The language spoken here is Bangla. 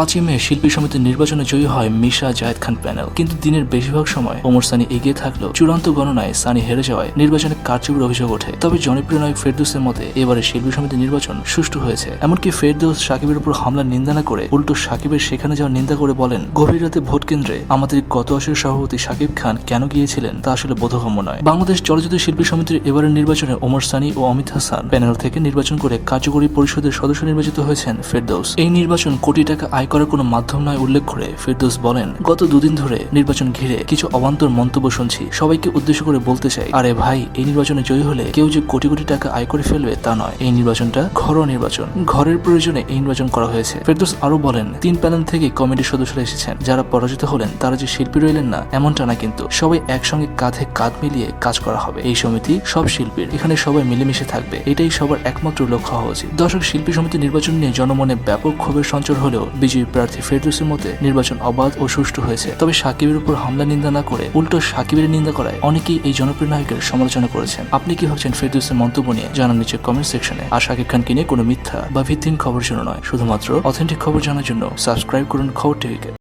পাঁচই মে শিল্পী সমিতির নির্বাচনে জয়ী হয় মিশা জায়েদ খান প্যানেল। কিন্তু দিনের বেশিরভাগ সময় ওমর সানি এগিয়ে থাকলেও চূড়ান্ত গণনায় সানি হেরে যাওয়ায় নির্বাচনে কারচুপির অভিযোগ ওঠে। তবে জনপ্রিয় নায়ক ফেরদৌসের মতে, এবারে শিল্পী সমিতির নির্বাচন সুষ্ঠু হয়েছে। এমনকি ফেরদৌস সাকিবের উপর হামলার নিন্দা না করে উল্টো সাকিবের সেখানে যাওয়ার নিন্দা করে বলেন, গভীর রাতে ভোট কেন্দ্রে আমাদের গত আসরের সভাপতি সাকিব খান কেন গিয়েছিলেন তা আসলে বোধগম্য নয়। বাংলাদেশ চলচ্চিত্র শিল্পী সমিতির এবারের নির্বাচনে ওমর সানি ও অমিত হাসান প্যানেল থেকে নির্বাচন করে কার্যকরী পরিষদের সদস্য নির্বাচিত হয়েছেন ফেরদৌস। এই নির্বাচন কোটি টাকা আয় করার কোনো মাধ্যম নয় উল্লেখ করে ফেরদৌস বলেন, গত দুদিন ধরে নির্বাচন ঘিরে কিছু অবান্তর মন্তব্য শুনছি। সবাইকে উদ্দেশ্য করে বলতে চাই, আরে ভাই, এই নির্বাচনে জয়ী হলে কেউ যে কোটি কোটি টাকা আয় করে ফেলবে তা নয়। এই নির্বাচনটা ঘরোয়া নির্বাচন। ঘরের প্রয়োজনে এই নির্বাচন করা হয়েছে। ফেরদৌস আরও বলেন, তিন প্যানেল থেকে কমিটির সদস্যরা এসেছেন। যারা পরাজিত হলেন, তারা যে শিল্পী রইলেন না, এমনটা না কিন্তু। সবাই একসঙ্গে কাঁধে কাঁধ মিলিয়ে কাজ করা হবে। এই সমিতি সব শিল্পীর। এখানে সবাই মিলেমিশে থাকবে। এটাই সবার একমাত্র লক্ষ্য হওয়া উচিত। দর্শক, শিল্পী সমিতি নির্বাচন নিয়ে জনমনে ব্যাপক ক্ষোভের সঞ্চার হলেও বিজয়ী প্রার্থী ফেরদৌসের মতে নির্বাচন অবাধ ও সুষ্ঠু হয়েছে। তবে সাকিবের উপর হামলা নিন্দা না করে উল্টো সাকিবের নিন্দা করায় অনেকেই এই জনপ্রিয় নায়কের সমালোচনা করেছেন। আপনি কি ভাবছেন ফেরদৌসের মন্তব্য নিয়ে? জানান নিচে কমেন্ট সেকশনে আর সাকিব খানকে নিয়ে কোনো মিথ্যা বা ভিত্তিহীন খবর জন্য নয়। শুধুমাত্র অথেন্টিক খবর জানার জন্য সাবস্ক্রাইব করুন খবর টিভিকে।